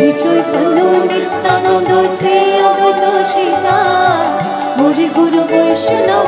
শ্রী চৈতন্য নিত্যানন্দ শ্রী অদ্বৈত সীতা। মোরে গুরু বৈষ্ণব